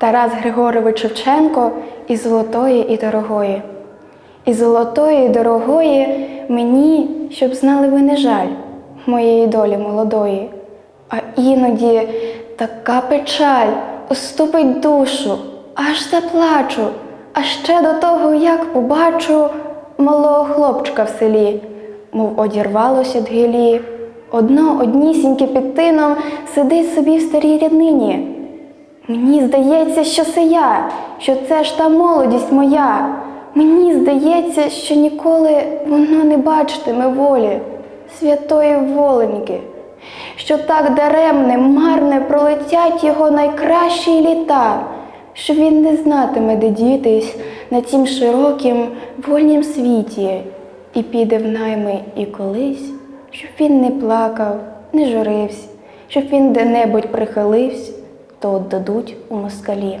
Тарас Григорович Шевченко і золотої і дорогої. І золотої і дорогої мені, щоб знали ви не жаль моєї долі молодої. А іноді така печаль уступить душу, аж заплачу, а ще до того, як побачу малого хлопчика в селі, мов одірвалося дгілі. Одно однісіньке під тином сидить собі в старій ряднині. Мені здається, що це я, що це ж та молодість моя. Мені здається, що ніколи воно не бачитиме волі святої воленьки, що так даремне, марне пролетять його найкращі літа, що він не знатиме, де дітись на тім широкім вольнім світі, і піде в найми і колись, щоб він не плакав, не журився, щоб він де-небудь прихилився, то отдадуть у москалі.